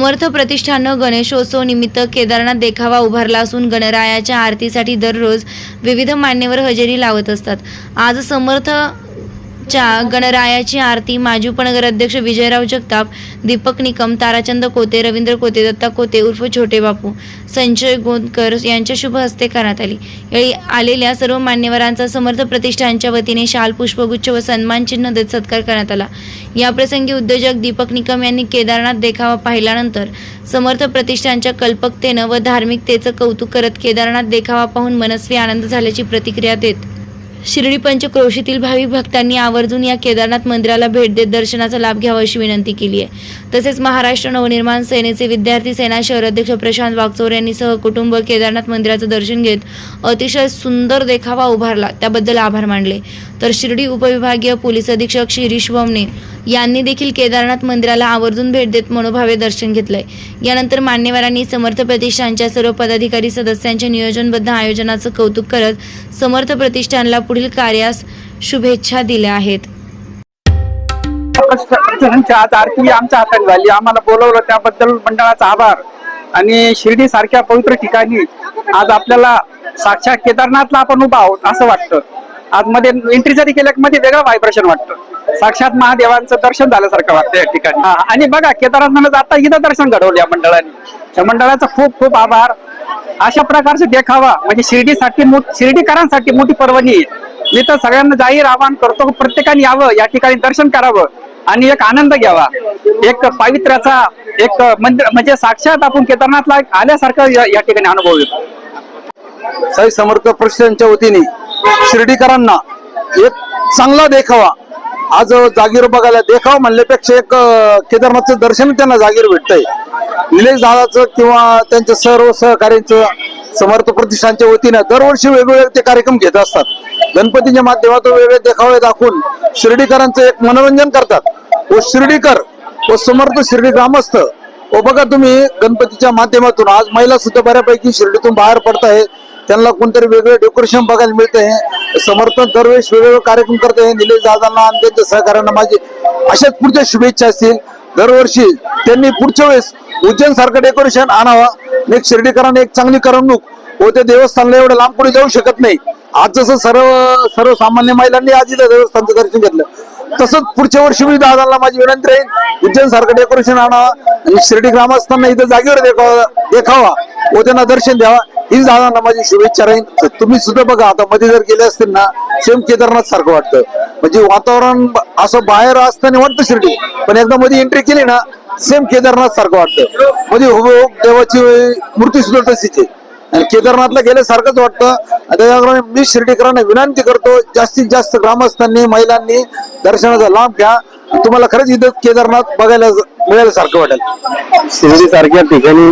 समर्थ प्रतिष्ठानं गणेशोत्सव निमित्त केदारनाथ देखावा उभारला असून गणरायाच्या आरतीसाठी दररोज विविध मान्यवर हजेरी लावत असतात. आज समर्थ च्या गणरायाची आरती माजी उपनगराध्यक्ष विजयराव जगताप दीपक निकम ताराचंद कोते रवींद्र कोते दत्ता कोते उर्फ छोटे बापू संजय गोंदकर यांच्या शुभ हस्ते करण्यात आली. यावेळी आलेल्या सर्व मान्यवरांचा समर्थ प्रतिष्ठानच्या वतीने शाल पुष्पगुच्छ व सन्मान चिन्ह देत सत्कार करण्यात आला. याप्रसंगी उद्योजक दीपक निकम यांनी केदारनाथ देखावा पाहिल्यानंतर समर्थ प्रतिष्ठानच्या कल्पकतेनं व धार्मिकतेचं कौतुक करत केदारनाथ देखावा पाहून मनस्वी आनंद झाल्याची प्रतिक्रिया देत शिर्डी पंचक्रोशीतील भाविक भक्तांनी आवर्जून या केदारनाथ मंदिराला भेट देत दर्शनाचा लाभ घ्यावा अशी विनंती केली आहे. तसेच महाराष्ट्र नवनिर्माण सेनेचे विद्यार्थी सेना शहराध्यक्ष प्रशांत वागचोर यांनी सहकुटुंब केदारनाथ मंदिराचं दर्शन घेत अतिशय सुंदर देखावा उभारला. त्याबद्दल आभार मानले. तर शिर्डी उपविभागीय पोलीस अधीक्षक शिरीष वमने यांनी देखील केदारनाथ मंदिराला आवर्जून भेट देत मनोभावे दर्शन घेतलंय. यानंतर मान्यवरांनी समर्थ प्रतिष्ठानच्या सर्व पदाधिकारी सदस्यांच्या नियोजनबद्ध आयोजनाचं कौतुक करत समर्थ प्रतिष्ठानला पुढील कार्यास शुभेच्छा दिल्या आहेत. आज आरती आमच्या हातात झाली. आम्हाला बोलवलं त्याबद्दल मंडळाचा आभार. आणि शिर्डी सारख्या पवित्र ठिकाणी आज आपल्याला साक्षात केदारनाथला आपण उभा आहोत असं वाटतं. आतमध्ये एंट्री जरी केल्या की मध्ये वेगळं व्हायब्रेशन वाटतं. साक्षात महादेवांचं दर्शन झाल्यासारखं वाटतं या ठिकाणी. आणि बघा केदारनाथ जाता इथं दर्शन घडवलं या मंडळाने. त्या मंडळाचा खूप खूप आभार. अशा प्रकारचे देखावा म्हणजे शिर्डीसाठी शिर्डीकरांसाठी मोठी पर्वणी. आहे मी तर सगळ्यांना जाहीर आवाहन करतो प्रत्येकाने यावं या ठिकाणी दर्शन करावं आणि एक आनंद घ्यावा. एक पावित्र्याचा एक मंदिर म्हणजे साक्षात आपण केदारनाथला आल्यासारखं या ठिकाणी अनुभव येतो. साई समर्थ प्रश्नांच्या वतीने शिर्डीकरांना एक चांगला देखावा. आज जागीर बघायला देखावा म्हणल्यापेक्षा एक केदारनाथचं दर्शन त्यांना जागीर भेटतंय. निलेश दादाचं किंवा त्यांच्या सर्व सहकार्यांचं समर्थ प्रतिष्ठानच्या वतीनं दरवर्षी वेगवेगळे ते कार्यक्रम घेत असतात. गणपतीच्या माध्यमातून वेगळे देखावे दाखवून शिर्डीकरांचं एक मनोरंजन करतात. व शिर्डीकर व समर्थ शिर्डी ग्रामस्थ व बघा तुम्ही गणपतीच्या माध्यमातून आज महिला सुद्धा बऱ्यापैकी शिर्डीतून बाहेर पडत आहेत त्यांना कोणतरी वेगळं डेकोरेशन बघायला मिळतं आहे समर्थन दरवेळेस वेगवेगळे कार्यक्रम करत आहे निलेश दादांना आणि त्यांच्या सहकार्यांना माझी अशाच पुढच्या शुभेच्छा असतील. दरवर्षी त्यांनी पुढच्या वेळेस उज्जैन सारखं डेकोरेशन आणावा. एक शिर्डीकरांना एक चांगली करमणूक व ते देवस्थानला एवढं लांब पुढे जाऊ शकत नाही. आज जसं सर्व सर्वसामान्य महिलांनी आज इथं देवस्थानचं दर्शन घेतलं तसंच पुढच्या वर्षी मी दादाला माझी विनंती राहील उज्जैन सारखं डेकोरेशन आणावा आणि शिर्डी ग्रामस्थांना इथं जागेवर देखावा देखावा व त्यांना दर्शन द्यावा. ही दादांना माझी शुभेच्छा राहील तर तुम्ही सुद्धा बघा आता मध्ये जर गेले असतील ना सेम केदारनाथ सारखं वाटतं. म्हणजे वातावरण असं बाहेर असताना वाटतं शिर्डी पण एकदा मध्ये एंट्री केली ना सेम केदारनाथ सारखं वाटतं. मध्ये हुबहूब देवाची मूर्ती सुद्धा तशीच आहे. आणि केदारनाथला गेल्यासारखंच वाटतं. आणि मी शिर्डीकरांना विनंती करतो जास्तीत जास्त ग्रामस्थांनी महिलांनी दर्शनाचा लाभ घ्या. तुम्हाला खरंच इथं केदारनाथ बघायला मिळाल्यासारखं मिळायला सारखं वाटेल. शिर्डी सारख्या ठिकाणी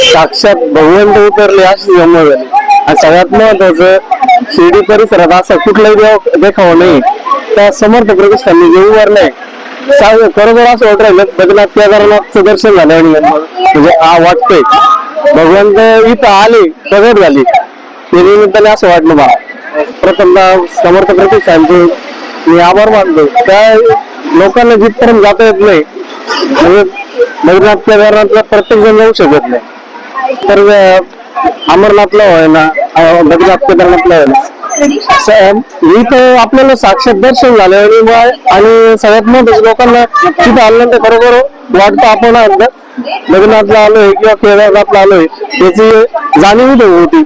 साक्षात भगवंत उतरले अशी जमा झाली आणि सगळ्यात महत्वाचं शिर्डी परिसरात असा कुठलाही देव देखावा नाही. त्या समर्थ प्रतिष्ठाननी जे उभारलंय सांग खरोखर असं वाटत राहिलं बदलात केदारनाथचं दर्शन झालं आणि म्हणजे आ वाटतंय. भगवंत इथं आले प्रगट झाली. त्या निमित्ताने असं वाटलं मला. प्रथम समर्थ प्रतिष्ठानचे मी आभार मानतो. त्या लोकांना जिथपर्यंत जाता येत नाही म्हणजे बद्रीनाथ केदारनाथला प्रत्येक जण जाऊ शकत नाही. तर अमरनाथला होय बद्रीनाथ केदारनाथला होय ना? इथं आपल्याला साक्षात दर्शन झालं आणि आणि सगळ्यात महत्वाचं लोकांना तिथं आल्यानंतर बरोबर वाटतं आपण आता बद्रीनाथला आलोय किंवा केदारनाथला आलोय याची जाणीव होती.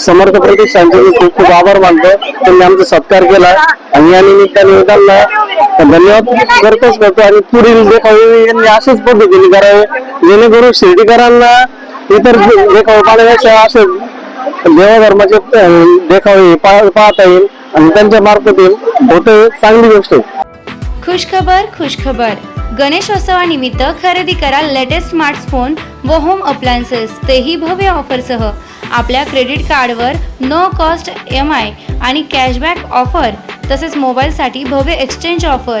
समर्थ प्रतिष्ठानचे मी खूप खूप आभार मानतो त्यांनी आमचा सत्कार केला आणि या निमित्ताने त्यांना धन्यवाद करतोच करतो आणि पुढील जे यांनी अशाच पद्धतीने करावे. जेणेकरून शिर्डीकरांना इतर देखावे पाहण्यापेक्षा असे देवधर्माचे देखावे पाहता येईल आणि त्यांच्या मार्फत होते चांगली गोष्ट. खुशखबर खुशखबर. गणेशोत्सवानिमित्त खरेदी करा लेटेस्ट स्मार्टफोन व होम अप्लायन्सेस तेही भव्य ऑफरसह आपल्या क्रेडिट कार्डवर नो कॉस्ट एम आय आणि कॅशबॅक ऑफर तसेच मोबाईलसाठी भव्य एक्सचेंज ऑफर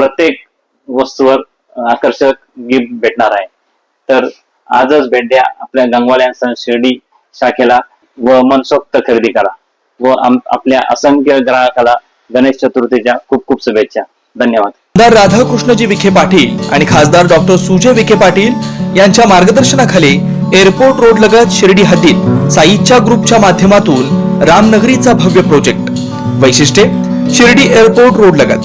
प्रत्येक वस्तूवर आकर्षक गिफ्ट भेटणार आहे. तर आजच भेट द्या आपल्या गंगवाल्या सण शिर्डी शाखेला व मनसोक्त खरेदी करा व आपल्या असंख्य ग्राहकाला गणेश चतुर्थीच्या खूप खूप शुभेच्छा. धन्यवाद. आमदार राधाकृष्णजी विखे पाटील आणि खासदार डॉक्टर सुजय विखे पाटील यांच्या मार्गदर्शनाखाली एअरपोर्ट रोड लगत शिर्डी हद्दीत साईच्या ग्रुपच्या माध्यमातून रामनगरीचा भव्य प्रोजेक्ट. वैशिष्ट्ये शिर्डी एअरपोर्ट रोड लगत.